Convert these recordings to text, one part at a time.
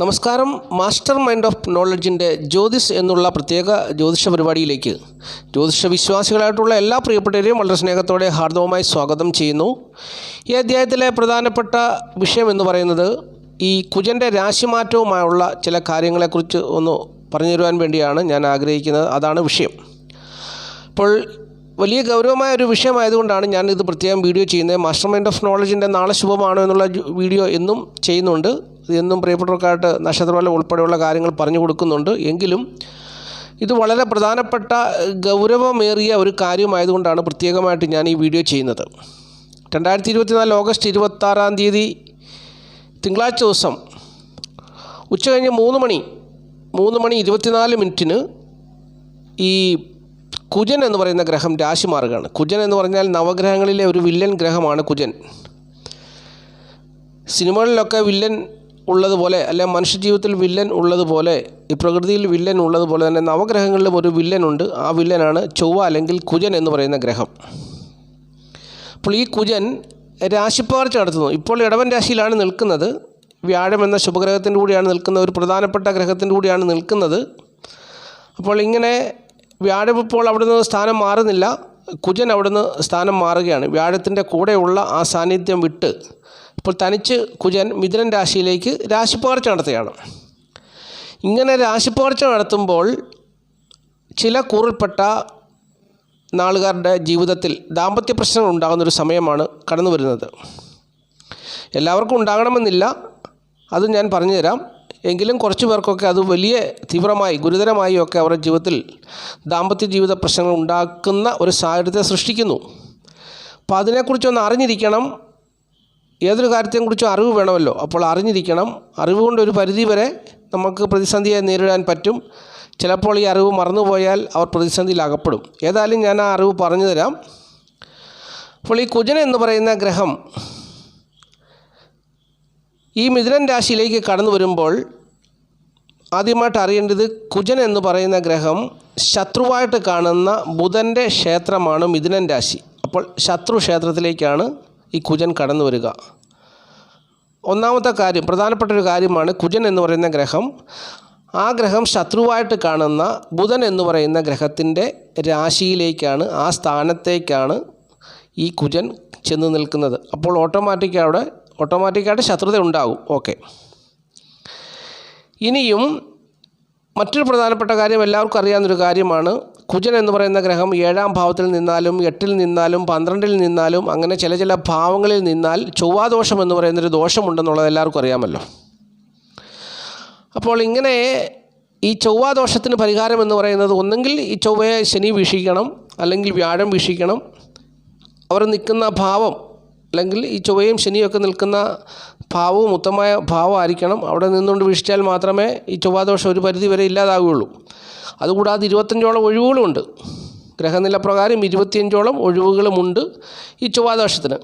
നമസ്കാരം. Master mind of നോളജിന്റെ ജ്യോതിസ് എന്നുള്ള പ്രത്യേക ജ്യോതിഷ പരിപാടിയിലേക്ക് ജ്യോതിഷ വിശ്വാസികളായിട്ടുള്ള എല്ലാ പ്രിയപ്പെട്ടവരെയും വളരെ സ്നേഹത്തോടെ ഹാർദവമായി സ്വാഗതം ചെയ്യുന്നു. ഈ അധ്യായത്തിലെ പ്രധാനപ്പെട്ട വിഷയം എന്ന് പറയുന്നത് ഈ കുജന്റെ രാശിമാറ്റവുമായുള്ള ചില കാര്യങ്ങളെക്കുറിച്ച് ഒന്ന് പറഞ്ഞു തരുവാൻ വേണ്ടിയാണ് ഞാൻ ആഗ്രഹിക്കുന്നത്. അതാണ് വിഷയം. അപ്പോൾ വലിയ ഗൗരവമായ ഒരു വിഷയമായതുകൊണ്ടാണ് ഞാൻ ഇത് പ്രത്യേകം വീഡിയോ ചെയ്യുന്നത്. മാസ്റ്റർ മൈൻഡ് ഓഫ് നോളജിന്റെ നാളെ ശുഭമാണോ എന്നുള്ള വീഡിയോ എന്നും ചെയ്യുന്നുണ്ട്. എന്നും പ്രിയപ്പെട്ടവർക്കായിട്ട് നക്ഷത്രഫലം ഉൾപ്പെടെയുള്ള കാര്യങ്ങൾ പറഞ്ഞു കൊടുക്കുന്നുണ്ട്. എങ്കിലും ഇത് വളരെ പ്രധാനപ്പെട്ട ഗൗരവമേറിയ ഒരു കാര്യമായതുകൊണ്ടാണ് പ്രത്യേകമായിട്ട് ഞാൻ ഈ വീഡിയോ ചെയ്യുന്നത്. രണ്ടായിരത്തി ഇരുപത്തിനാല് ഓഗസ്റ്റ് ഇരുപത്താറാം തീയതി തിങ്കളാഴ്ച ദിവസം ഉച്ച കഴിഞ്ഞ് മൂന്ന് മണി മൂന്ന് മണി ഇരുപത്തിനാല് മിനിറ്റിന് ഈ കുജൻ എന്ന് പറയുന്ന ഗ്രഹം രാശി മാറുകയാണ്. കുജൻ എന്ന് പറഞ്ഞാൽ നവഗ്രഹങ്ങളിലെ ഒരു വില്ലൻ ഗ്രഹമാണ് കുജൻ. സിനിമകളിലൊക്കെ വില്ലൻ ഉള്ളതുപോലെ അല്ലെ മനുഷ്യജീവിതത്തിൽ വില്ലൻ ഉള്ളതുപോലെ ഈ പ്രകൃതിയിൽ വില്ലൻ ഉള്ളതുപോലെ തന്നെ നവഗ്രഹങ്ങളിലും ഒരു വില്ലനുണ്ട് ആ വില്ലനാണ് ചൊവ്വ അല്ലെങ്കിൽ കുജൻ എന്ന് പറയുന്ന ഗ്രഹം. അപ്പോൾ ഈ കുജൻ രാശിപ്പകർച്ച നടത്തുന്നു. ഇപ്പോൾ ഇടവൻ രാശിയിലാണ് നിൽക്കുന്നത്. വ്യാഴം എന്ന ശുഭഗ്രഹത്തിന്റെ കൂടിയാണ് നിൽക്കുന്നത്. ഒരു പ്രധാനപ്പെട്ട ഗ്രഹത്തിന്റെ കൂടിയാണ് നിൽക്കുന്നത്. അപ്പോൾ ഇങ്ങനെ വ്യാഴം ഇപ്പോൾ അവിടുന്ന് സ്ഥാനം മാറുന്നില്ല. കുജൻ അവിടുന്ന് സ്ഥാനം മാറുകയാണ്. വ്യാഴത്തിന്റെ കൂടെയുള്ള ആ സാന്നിധ്യം വിട്ട് ഇപ്പോൾ തനിച്ച് കുജൻ മിഥുനൻ രാശിയിലേക്ക് രാശിപ്പകർച്ച നടത്തുകയാണ്. ഇങ്ങനെ രാശിപ്പകർച്ച നടത്തുമ്പോൾ ചില കൂറിൽപ്പെട്ട നാളുകാരുടെ ജീവിതത്തിൽ ദാമ്പത്യ പ്രശ്നങ്ങൾ ഉണ്ടാകുന്നൊരു സമയമാണ് കടന്നു വരുന്നത്. എല്ലാവർക്കും ഉണ്ടാകണമെന്നില്ല അത് ഞാൻ പറഞ്ഞുതരാം. എങ്കിലും കുറച്ച് പേർക്കൊക്കെ അത് വലിയ തീവ്രമായി ഗുരുതരമായി ഒക്കെ അവരുടെ ജീവിതത്തിൽ ദാമ്പത്യ ജീവിത പ്രശ്നങ്ങൾ ഉണ്ടാക്കുന്ന ഒരു സാഹചര്യത്തെ സൃഷ്ടിക്കുന്നു. അപ്പോൾ അതിനെക്കുറിച്ചൊന്ന് അറിഞ്ഞിരിക്കണം. ഏതൊരു കാര്യത്തെയും കുറിച്ചും അറിവ് വേണമല്ലോ. അപ്പോൾ അറിഞ്ഞിരിക്കണം. അറിവ് കൊണ്ട് ഒരു പരിധി വരെ നമുക്ക് പ്രതിസന്ധിയെ നേരിടാൻ പറ്റും. ചിലപ്പോൾ ഈ അറിവ് മറന്നുപോയാൽ അവർ പ്രതിസന്ധിയിൽ അകപ്പെടും. ഏതായാലും ഞാൻ ആ അറിവ് പറഞ്ഞു തരാം. അപ്പോൾ ഈ കുജൻ എന്ന് പറയുന്ന ഗ്രഹം ഈ മിഥുനൻ രാശിയിലേക്ക് കടന്നു വരുമ്പോൾ ആദ്യമായിട്ട് അറിയേണ്ടത് കുജൻ എന്ന് പറയുന്ന ഗ്രഹം ശത്രുവായിട്ട് കാണുന്ന ബുധന്റെ ക്ഷേത്രമാണ് മിഥുനൻ രാശി. അപ്പോൾ ശത്രു ക്ഷേത്രത്തിലേക്കാണ് ഈ കുജൻ കടന്നു വരിക. ഒന്നാമത്തെ കാര്യം പ്രധാനപ്പെട്ട ഒരു കാര്യമാണ് കുജൻ എന്ന് പറയുന്ന ഗ്രഹം. ആ ഗ്രഹം ശത്രുവായിട്ട് കാണുന്ന ബുധൻ എന്ന് പറയുന്ന ഗ്രഹത്തിന്റെ രാശിയിലേക്കാണ് ആ സ്ഥാനത്തേക്കാണ് ഈ കുജൻ ചെന്ന് നിൽക്കുന്നത്. അപ്പോൾ ഓട്ടോമാറ്റിക് അവിടെ ഓട്ടോമാറ്റിക്കായിട്ട് ശത്രുത ഉണ്ടാകും. ഓക്കെ. ഇനിയും മറ്റൊരു പ്രധാനപ്പെട്ട കാര്യം എല്ലാവർക്കും അറിയാവുന്നൊരു കാര്യമാണ് കുജൻ എന്ന് പറയുന്ന ഗ്രഹം ഏഴാം ഭാവത്തിൽ നിന്നാലും എട്ടിൽ നിന്നാലും പന്ത്രണ്ടിൽ നിന്നാലും അങ്ങനെ ചില ചില ഭാവങ്ങളിൽ നിന്നാൽ ചൊവ്വാദോഷം എന്ന് പറയുന്നൊരു ദോഷമുണ്ടെന്നുള്ളത് എല്ലാവർക്കും അറിയാമല്ലോ. അപ്പോൾ ഇങ്ങനെ ഈ ചൊവ്വാദോഷത്തിന് പരിഹാരം എന്ന് പറയുന്നത് ഒന്നെങ്കിൽ ഈ ചൊവ്വയെ ശനി വീക്ഷിക്കണം അല്ലെങ്കിൽ വ്യാഴം വീക്ഷിക്കണം. അവർ നിൽക്കുന്ന ഭാവം അല്ലെങ്കിൽ ഈ ചൊവ്വയും ശനിയൊക്കെ നിൽക്കുന്ന ഭാവവും ഉത്തമമായ ഭാവമായിരിക്കണം. അവിടെ നിന്നുകൊണ്ട് വീക്ഷിച്ചാൽ മാത്രമേ ഈ ചൊവ്വാദോഷം ഒരു പരിധി വരെ ഇല്ലാതാവുകയുള്ളൂ അതുകൂടാതെ ഇരുപത്തഞ്ചോളം ഒഴിവുകളുമുണ്ട്. ഗ്രഹനില പ്രകാരം ഇരുപത്തിയഞ്ചോളം ഒഴിവുകളുമുണ്ട് ഈ ചൊവ്വാദോഷത്തിന്.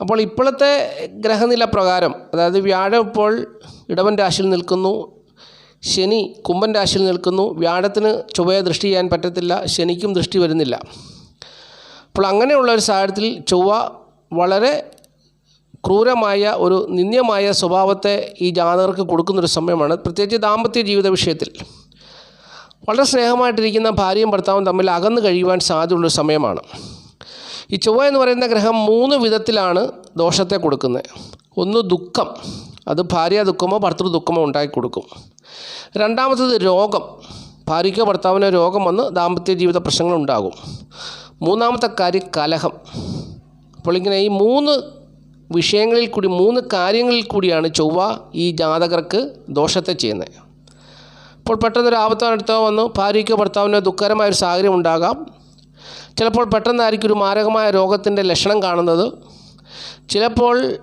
അപ്പോൾ ഇപ്പോഴത്തെ ഗ്രഹനില പ്രകാരം അതായത് വ്യാഴം ഇപ്പോൾ ഇടവൻ രാശിയിൽ നിൽക്കുന്നു ശനി കുംഭൻ രാശിയിൽ നിൽക്കുന്നു വ്യാഴത്തിന് ചൊവ്വയെ ദൃഷ്ടി ചെയ്യാൻ പറ്റത്തില്ല ശനിക്കും ദൃഷ്ടി വരുന്നില്ല. അപ്പോൾ അങ്ങനെയുള്ള ഒരു സാഹചര്യത്തിൽ ചൊവ്വ വളരെ ക്രൂരമായ ഒരു നിന്ദ്യമായ സ്വഭാവത്തെ ഈ ജാതകർക്ക് കൊടുക്കുന്നൊരു സമയമാണ്. പ്രത്യേകിച്ച് ദാമ്പത്യ ജീവിത വിഷയത്തിൽ. വളരെ സ്നേഹമായിട്ടിരിക്കുന്ന ഭാര്യയും ഭർത്താവും തമ്മിൽ അകന്നു കഴിയുവാൻ സാധ്യതയുള്ള സമയമാണ്. ഈ ചൊവ്വ എന്ന് പറയുന്ന ഗ്രഹം മൂന്ന് വിധത്തിലാണ് ദോഷത്തെ കൊടുക്കുന്നത്. ഒന്ന് ദുഃഖം. അത് ഭാര്യ ദുഃഖമോ ഭർത്തൃ ദുഃഖമോ ഉണ്ടാക്കി കൊടുക്കും. രണ്ടാമത്തത് രോഗം. ഭാര്യയ്ക്കോ ഭർത്താവിനോ രോഗം വന്ന് ദാമ്പത്യ ജീവിത പ്രശ്നങ്ങൾ ഉണ്ടാകും. മൂന്നാമത്തെ കാര്യം കലഹം. അപ്പോൾ ഇങ്ങനെ ഈ മൂന്ന് വിഷയങ്ങളിൽ കൂടി മൂന്ന് കാര്യങ്ങളിൽ കൂടിയാണ് ചൊവ്വ ഈ ജാതകർക്ക് ദോഷത്തെ ചെയ്യുന്നത്. ഇപ്പോൾ പെട്ടെന്നൊരു ആപത്താനടുത്തോ വന്നു. ഭാര്യയ്ക്കോ ഭർത്താവിനോ ദുഃഖകരമായ ഒരു സാഹചര്യം ഉണ്ടാകാം. ചിലപ്പോൾ പെട്ടെന്നായിരിക്കും ഒരു മാരകമായ രോഗത്തിന്റെ ലക്ഷണം കാണുന്നത്. ചിലപ്പോൾ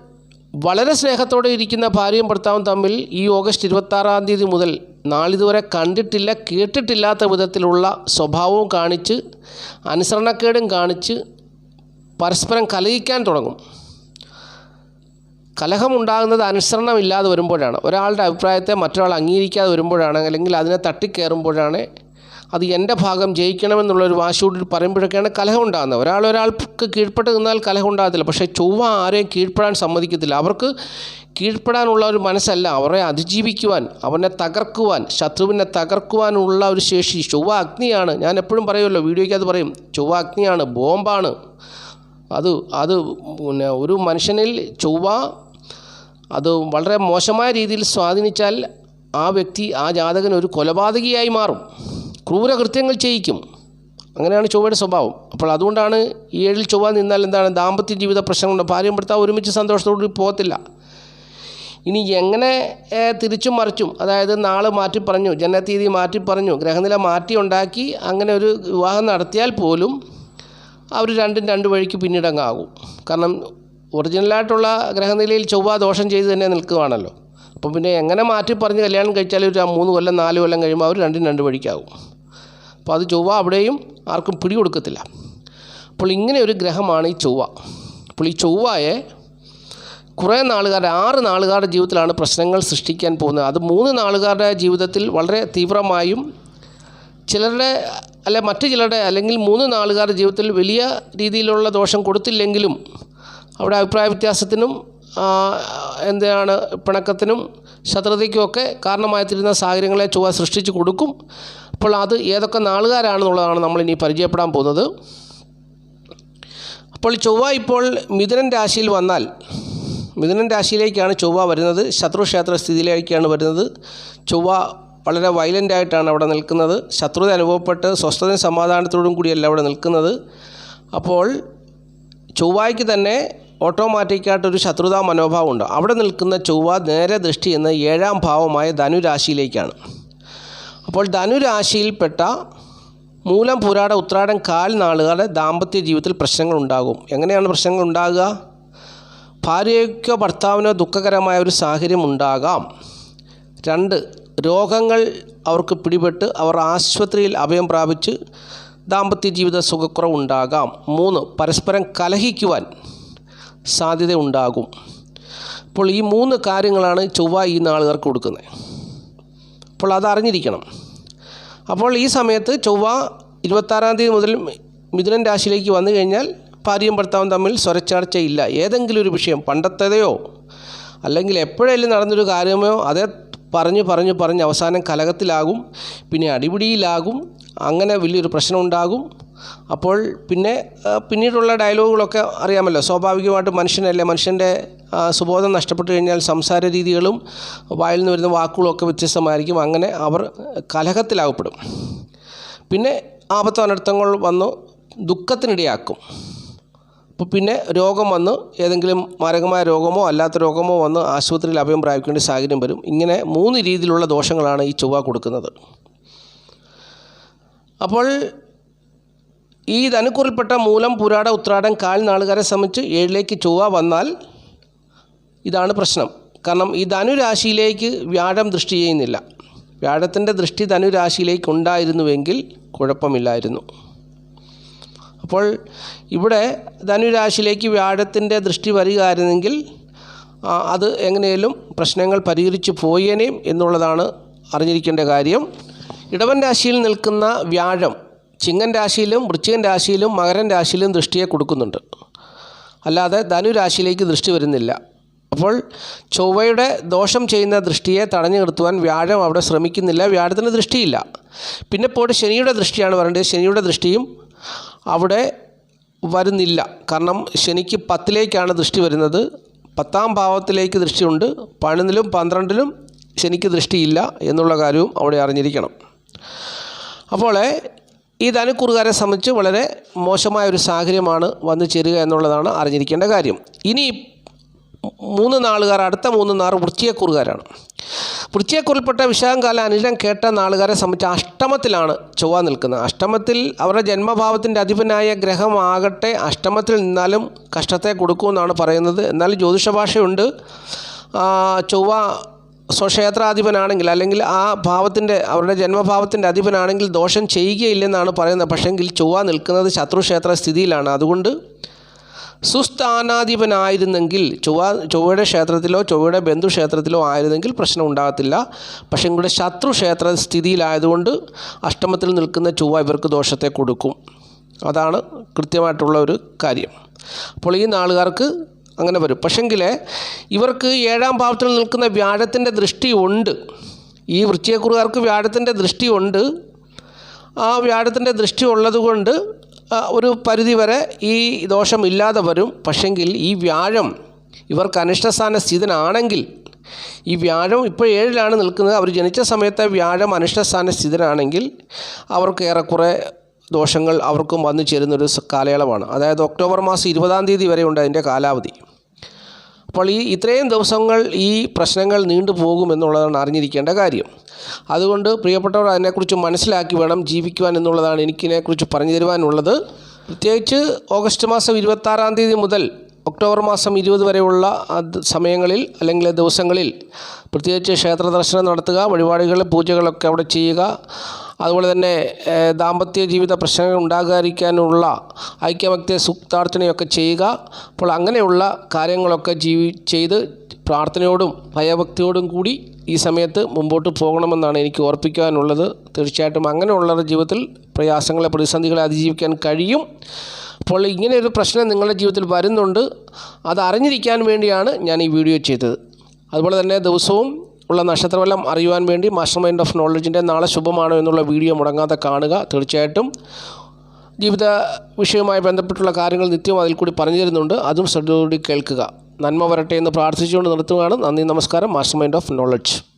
വളരെ സ്നേഹത്തോടെ ഇരിക്കുന്ന ഭാര്യയും ഭർത്താവും തമ്മിൽ ഈ ഓഗസ്റ്റ് ഇരുപത്താറാം തീയതി മുതൽ നാളിതുവരെ കണ്ടിട്ടില്ല കേട്ടിട്ടില്ലാത്ത വിധത്തിലുള്ള സ്വഭാവവും കാണിച്ച് അനുസരണക്കേടും കാണിച്ച് പരസ്പരം കലഹിക്കാൻ തുടങ്ങും. കലഹമുണ്ടാകുന്നത് അനുസരണമില്ലാതെ വരുമ്പോഴാണ്. ഒരാളുടെ അഭിപ്രായത്തെ മറ്റൊരാൾ അംഗീകരിക്കാതെ വരുമ്പോഴാണ് അല്ലെങ്കിൽ അതിനെ തട്ടിക്കയറുമ്പോഴാണ് അത് എന്റെ ഭാഗം ജയിക്കണമെന്നുള്ളൊരു വാശിയോട് പറയുമ്പോഴൊക്കെയാണ് കലഹം ഉണ്ടാകുന്നത് ഒരാൾ ഒരാൾക്ക് കീഴ്പ്പെട്ട് നിന്നാൽ കലഹം ഉണ്ടാകത്തില്ല പക്ഷേ ചൊവ്വ ആരെയും കീഴ്പ്പെടാൻ സമ്മതിക്കത്തില്ല. അവർക്ക് കീഴ്പ്പെടാനുള്ള ഒരു മനസ്സല്ല. അവരെ അതിജീവിക്കുവാൻ അവനെ തകർക്കുവാൻ ശത്രുവിനെ തകർക്കുവാനുള്ള ഒരു ശേഷി ചൊവ്വ അഗ്നിയാണ്. ഞാൻ എപ്പോഴും പറയുമല്ലോ വീഡിയോയ്ക്ക് പറയും ചൊവ്വ അഗ്നിയാണ് ബോംബാണ്. അത് അത് പിന്നെ ഒരു മനുഷ്യനിൽ ചൊവ്വ അത് വളരെ മോശമായ രീതിയിൽ സ്വാധീനിച്ചാൽ ആ വ്യക്തി ആ ജാതകൻ ഒരു കൊലപാതകിയായി മാറും. ക്രൂരകൃത്യങ്ങൾ ചെയ്യിക്കും. അങ്ങനെയാണ് ചൊവ്വയുടെ സ്വഭാവം. അപ്പോൾ അതുകൊണ്ടാണ് ഈ ഏഴിൽ ചൊവ്വ നിന്നാൽ എന്താണ് ദാമ്പത്യ ജീവിത പ്രശ്നങ്ങളുണ്ട്. ഭാര്യയും ഭർത്താവ് ഒരുമിച്ച് സന്തോഷത്തോടുകൂടി പോകത്തില്ല. ഇനി എങ്ങനെ തിരിച്ചും മറിച്ചും അതായത് നാൾ മാറ്റി പറഞ്ഞു ജനനത്തീയതി മാറ്റി പറഞ്ഞു ഗ്രഹനില മാറ്റി ഉണ്ടാക്കി അങ്ങനെ ഒരു വിവാഹം നടത്തിയാൽ പോലും അവർ രണ്ടും രണ്ട് വഴിക്ക് പിന്നീടങ്ങാകും കാരണം ഒറിജിനലായിട്ടുള്ള ഗ്രഹനിലയിൽ ചൊവ്വ ദോഷം ചെയ്ത് തന്നെ നിൽക്കുകയാണല്ലോ അപ്പം പിന്നെ എങ്ങനെ മാറ്റി പറഞ്ഞ് കല്യാണം കഴിച്ചാൽ ഒരു മൂന്ന് കൊല്ലം നാല് കൊല്ലം കഴിയുമ്പോൾ അവർ രണ്ടും രണ്ട് വഴിക്കാവും. അപ്പോൾ അത് ചൊവ്വ അവിടെയും ആർക്കും പിടികൊടുക്കത്തില്ല. അപ്പോൾ ഇങ്ങനെ ഒരു ഗ്രഹമാണ് ഈ ചൊവ്വ. അപ്പോൾ ഈ ചൊവ്വയെ കുറേ നാളുകാരുടെ ആറ് നാളുകാരുടെ ജീവിതത്തിലാണ് പ്രശ്നങ്ങൾ സൃഷ്ടിക്കാൻ പോകുന്നത്. അത് മൂന്ന് നാളുകാരുടെ ജീവിതത്തിൽ വളരെ തീവ്രമായും ചിലരുടെ അല്ലെ മറ്റു ചിലരുടെ അല്ലെങ്കിൽ മൂന്ന് നാളുകാരുടെ ജീവിതത്തിൽ വലിയ രീതിയിലുള്ള ദോഷം കൊടുത്തില്ലെങ്കിലും അവിടെ അഭിപ്രായ വ്യത്യാസത്തിനും എന്താണ് പിണക്കത്തിനും ശത്രുതയ്ക്കുമൊക്കെ കാരണമായി തീരുന്ന സാഹചര്യങ്ങളെ ചൊവ്വ സൃഷ്ടിച്ചു കൊടുക്കും. അപ്പോൾ അത് ഏതൊക്കെ നാളുകാരാണെന്നുള്ളതാണ് ഇനി പരിചയപ്പെടാൻ പോകുന്നത്. അപ്പോൾ ചൊവ്വ ഇപ്പോൾ മിഥുനൻ രാശിയിൽ വന്നാൽ മിഥുനൻ രാശിയിലേക്കാണ് ചൊവ്വ വരുന്നത്. ശത്രുക്ഷേത്ര സ്ഥിതിയിലേക്കാണ് വരുന്നത്. ചൊവ്വ വളരെ വയലന്റായിട്ടാണ് അവിടെ നിൽക്കുന്നത്. ശത്രുത അനുഭവപ്പെട്ട് സ്വസ്ഥതയും സമാധാനത്തോടും കൂടിയല്ല അവിടെ നിൽക്കുന്നത്. അപ്പോൾ ചൊവ്വയ്ക്ക് തന്നെ ഓട്ടോമാറ്റിക്കായിട്ടൊരു ശത്രുതാ മനോഭാവമുണ്ട്. അവിടെ നിൽക്കുന്ന ചൊവ്വ നേരെ ദൃഷ്ടി എന്ന ഏഴാം ഭാവമായ ധനുരാശിയിലേക്കാണ് അപ്പോൾ ധനുരാശിയിൽപ്പെട്ട മൂലം പുരാട ഉത്രാടം കാൽ നാളുകളുടെ ദാമ്പത്യ ജീവിതത്തിൽ പ്രശ്നങ്ങൾ ഉണ്ടാകും എങ്ങനെയാണ് പ്രശ്നങ്ങൾ ഉണ്ടാകുക ഭാര്യയ്ക്കോ ഭർത്താവിനോ ദുഃഖകരമായ ഒരു സാഹചര്യം ഉണ്ടാകാം. രണ്ട് രോഗങ്ങൾ അവർക്ക് പിടിപെട്ട് അവർ ആശുപത്രിയിൽ അഭയം പ്രാപിച്ച് ദാമ്പത്യ ജീവിത സുഖക്കുറവുണ്ടാകാം. മൂന്ന് പരസ്പരം കലഹിക്കുവാൻ സാധ്യത ഉണ്ടാകും അപ്പോൾ ഈ മൂന്ന് കാര്യങ്ങളാണ് ചൊവ്വ ഈ നാളുകാർക്ക് കൊടുക്കുന്നത്. അപ്പോൾ അതറിഞ്ഞിരിക്കണം അപ്പോൾ ഈ സമയത്ത് ചൊവ്വ ഇരുപത്താറാം തീയതി മുതൽ മിഥുനൻ രാശിയിലേക്ക് വന്നു കഴിഞ്ഞാൽ ഭാര്യയും ഭർത്താവും തമ്മിൽ സ്വരച്ചാർച്ചയില്ല. ഏതെങ്കിലും ഒരു വിഷയം പണ്ടത്തേതയോ അല്ലെങ്കിൽ എപ്പോഴെങ്കിലും നടന്നൊരു കാര്യമോ അതേ പറഞ്ഞു പറഞ്ഞു പറഞ്ഞ് അവസാനം കലകത്തിലാകും പിന്നെ അടിപിടിയിലാകും അങ്ങനെ വലിയൊരു പ്രശ്നം ഉണ്ടാകും അപ്പോൾ പിന്നെ പിന്നീടുള്ള ഡയലോഗുകളൊക്കെ അറിയാമല്ലോ. സ്വാഭാവികമായിട്ട് മനുഷ്യനല്ലേ? മനുഷ്യന്റെ സുബോധം നഷ്ടപ്പെട്ടു കഴിഞ്ഞാൽ സംസാര രീതികളും വായിൽ നിന്ന് വരുന്ന വാക്കുകളൊക്കെ വ്യത്യസ്തമായിരിക്കും. അങ്ങനെ അവർ കലഹത്തിലാകപ്പെടും പിന്നെ ആപത്ത് അനർത്ഥങ്ങൾ വന്ന് ദുഃഖത്തിനിടയാക്കും. അപ്പോൾ പിന്നെ രോഗം വന്ന് ഏതെങ്കിലും മാരകമായ രോഗമോ അല്ലാത്ത രോഗമോ വന്ന് ആശുപത്രിയിൽ അഭയം പ്രാപിക്കേണ്ട സാഹചര്യം വരും. ഇങ്ങനെ മൂന്ന് രീതിയിലുള്ള ദോഷങ്ങളാണ് ഈ ചൊവ്വ കൊടുക്കുന്നത്. അപ്പോൾ ഈ ധനുക്കുറിൽപ്പെട്ട മൂലം പുരാട ഉത്രാടം കാൽ നാളുകാരെ സംബന്ധിച്ച് ഏഴിലേക്ക് ചൊവ്വ വന്നാൽ ഇതാണ് പ്രശ്നം. കാരണം ഈ ധനുരാശിയിലേക്ക് വ്യാഴം ദൃഷ്ടി ചെയ്യുന്നില്ല. വ്യാഴത്തിന്റെ ദൃഷ്ടി ധനുരാശിയിലേക്ക് ഉണ്ടായിരുന്നുവെങ്കിൽ കുഴപ്പമില്ലായിരുന്നു. അപ്പോൾ ഇവിടെ ധനുരാശിയിലേക്ക് വ്യാഴത്തിന്റെ ദൃഷ്ടി വരികയായിരുന്നെങ്കിൽ അത് എങ്ങനെയും പ്രശ്നങ്ങൾ പരിഹരിച്ചു പോയേനേയും എന്നുള്ളതാണ് അറിഞ്ഞിരിക്കേണ്ട കാര്യം. ഇടവൻ രാശിയിൽ നിൽക്കുന്ന വ്യാഴം ചിങ്ങൻ രാശിയിലും വൃശ്ചികൻ രാശിയിലും മകരൻ രാശിയിലും ദൃഷ്ടിയെ കൊടുക്കുന്നുണ്ട്. അല്ലാതെ ധനു രാശിയിലേക്ക് ദൃഷ്ടി വരുന്നില്ല. അപ്പോൾ ചൊവ്വയുടെ ദോഷം ചെയ്യുന്ന ദൃഷ്ടിയെ തടഞ്ഞു നിർത്തുവാൻ വ്യാഴം അവിടെ ശ്രമിക്കുന്നില്ല വ്യാഴത്തിന് ദൃഷ്ടിയില്ല. പിന്നെ പോയിട്ട് ശനിയുടെ ദൃഷ്ടിയാണ് വരേണ്ടത്. ശനിയുടെ ദൃഷ്ടിയും അവിടെ വരുന്നില്ല. കാരണം ശനിക്ക് പത്തിലേക്കാണ് ദൃഷ്ടി വരുന്നത്. പത്താം ഭാവത്തിലേക്ക് ദൃഷ്ടിയുണ്ട്. പതിനൊന്നിലും പന്ത്രണ്ടിലും ശനിക്ക് ദൃഷ്ടിയില്ല എന്നുള്ള കാര്യവും അവിടെ അറിഞ്ഞിരിക്കണം. അപ്പോൾ ഈ ധനക്കുറുകാരെ സംബന്ധിച്ച് വളരെ മോശമായ ഒരു സാഹചര്യമാണ് വന്നു ചേരുക എന്നുള്ളതാണ് അറിഞ്ഞിരിക്കേണ്ട കാര്യം. ഇനി മൂന്ന് നാളുകാർ അടുത്ത മൂന്ന് നാൾ വൃത്തിയക്കുറുകാരാണ് വൃശ്ചികക്കുറിൽപ്പെട്ട വിശാഖകാല അനുജം കേട്ട നാളുകാരെ സംബന്ധിച്ച് അഷ്ടമത്തിലാണ് ചൊവ്വ നിൽക്കുന്നത്. അഷ്ടമത്തിൽ അവരുടെ ജന്മഭാവത്തിന്റെ അധിപനായ ഗ്രഹമാകട്ടെ അഷ്ടമത്തിൽ നിന്നാലും കഷ്ടത്തെ കൊടുക്കുമെന്നാണ് പറയുന്നത്. എന്നാൽ ജ്യോതിഷ ഭാഷയുണ്ട് ചൊവ്വ സ്വക്ഷേത്രാധിപനാണെങ്കിൽ അല്ലെങ്കിൽ ആ ഭാവത്തിന്റെ അവരുടെ ജന്മഭാവത്തിന്റെ അധിപനാണെങ്കിൽ ദോഷം ചെയ്യുകയില്ലെന്നാണ് പറയുന്നത്. പക്ഷെങ്കിൽ ചൊവ്വ നിൽക്കുന്നത് ശത്രുക്ഷേത്ര സ്ഥിതിയിലാണ്. അതുകൊണ്ട് സുസ്ഥാനാധിപനായിരുന്നെങ്കിൽ ചൊവ്വ ചൊവ്വയുടെ ക്ഷേത്രത്തിലോ ചൊവ്വയുടെ ബന്ധുക്ഷേത്രത്തിലോ ആയിരുന്നെങ്കിൽ പ്രശ്നം ഉണ്ടാകത്തില്ല. പക്ഷേ ഇവിടെ ശത്രുക്ഷേത്ര സ്ഥിതിയിലായതുകൊണ്ട് അഷ്ടമത്തിൽ നിൽക്കുന്ന ചൊവ്വ ഇവർക്ക് ദോഷത്തെ കൊടുക്കും. അതാണ് കൃത്യമായിട്ടുള്ള ഒരു കാര്യം. അപ്പോൾ ഈ നാളുകാർക്ക് അങ്ങനെ വരും. പക്ഷെങ്കിൽ ഇവർക്ക് ഏഴാം ഭാവത്തിൽ നിൽക്കുന്ന വ്യാഴത്തിന്റെ ദൃഷ്ടി ഉണ്ട്. ഈ വൃശ്ചികക്കുറുകാർക്ക് വ്യാഴത്തിന്റെ ദൃഷ്ടി ഉണ്ട്. ആ വ്യാഴത്തിന്റെ ദൃഷ്ടി ഉള്ളതുകൊണ്ട് ഒരു പരിധി വരെ ഈ ദോഷം ഇല്ലാതെ വരും. പക്ഷെങ്കിൽ ഈ വ്യാഴം ഇവർക്ക് അനിഷ്ടസ്ഥാന സ്ഥിതനാണെങ്കിൽ ഈ വ്യാഴം ഇപ്പോൾ ഏഴിലാണ് നിൽക്കുന്നത്. അവർ ജനിച്ച സമയത്തെ വ്യാഴം അനിഷ്ടസ്ഥാന സ്ഥിതനാണെങ്കിൽ അവർക്ക് ഏറെക്കുറെ ദോഷങ്ങൾ അവർക്കും വന്നു ചേരുന്നൊരു കാലയളവാണ്. അതായത് ഒക്ടോബർ മാസം ഇരുപതാം തീയതി വരെ ഉണ്ട് അതിന്റെ കാലാവധി. അപ്പോൾ ഈ ഇത്രയും ദിവസങ്ങൾ ഈ പ്രശ്നങ്ങൾ നീണ്ടു പോകുമെന്നുള്ളതാണ് അറിഞ്ഞിരിക്കേണ്ട കാര്യം. അതുകൊണ്ട് പ്രിയപ്പെട്ടവർ അതിനെക്കുറിച്ച് മനസ്സിലാക്കി വേണം ജീവിക്കുവാൻ എന്നുള്ളതാണ് എനിക്കിനെക്കുറിച്ച് പറഞ്ഞു തരുവാനുള്ളത്. പ്രത്യേകിച്ച് ഓഗസ്റ്റ് മാസം ഇരുപത്താറാം തീയതി മുതൽ ഒക്ടോബർ മാസം ഇരുപത് വരെയുള്ള സമയങ്ങളിൽ അല്ലെങ്കിൽ ദിവസങ്ങളിൽ പ്രത്യേകിച്ച് ക്ഷേത്ര ദർശനം നടത്തുക വഴിപാടുകൾ പൂജകളൊക്കെ അവിടെ ചെയ്യുക അതുപോലെ തന്നെ ദാമ്പത്യ ജീവിത പ്രശ്നങ്ങൾ ഉണ്ടാകാതിരിക്കാനുള്ള ഐക്യമത്യ സൂക്താർത്ഥനയൊക്കെ ചെയ്യുക. അപ്പോൾ അങ്ങനെയുള്ള കാര്യങ്ങളൊക്കെ ജീവി ചെയ്ത് പ്രാർത്ഥനയോടും ഭയഭക്തിയോടും കൂടി ഈ സമയത്ത് മുമ്പോട്ട് പോകണമെന്നാണ് എനിക്ക് ഓർപ്പിക്കാനുള്ളത് തീർച്ചയായിട്ടും അങ്ങനെയുള്ളവരുടെ ജീവിതത്തിൽ പ്രയാസങ്ങളെ പ്രതിസന്ധികളെ അതിജീവിക്കാൻ കഴിയും. അപ്പോൾ ഇങ്ങനെയൊരു പ്രശ്നം നിങ്ങളുടെ ജീവിതത്തിൽ വരുന്നുണ്ട്. അത് അറിഞ്ഞിരിക്കാൻ വേണ്ടിയാണ് ഞാൻ ഈ വീഡിയോ ചെയ്തത്. അതുപോലെ തന്നെ ദിവസവും ഉള്ള നക്ഷത്രഫലം അറിയുവാൻ വേണ്ടി മാസ്റ്റർ മൈൻഡ് ഓഫ് നോളജിന്റെ നാളെ ശുഭമാണോ എന്നുള്ള വീഡിയോ മുടങ്ങാതെ കാണുക. തീർച്ചയായിട്ടും ജീവിത വിഷയവുമായി ബന്ധപ്പെട്ടുള്ള കാര്യങ്ങൾ നിത്യവും അതിൽ കൂടി പറഞ്ഞു തരുന്നുണ്ട്. അതും ശ്രദ്ധയോടുകൂടി കേൾക്കുക. നന്മ വരട്ടെ എന്ന് പ്രാർത്ഥിച്ചുകൊണ്ട് നിർത്തുകയാണ്. നന്ദി നമസ്കാരം. Master mind of knowledge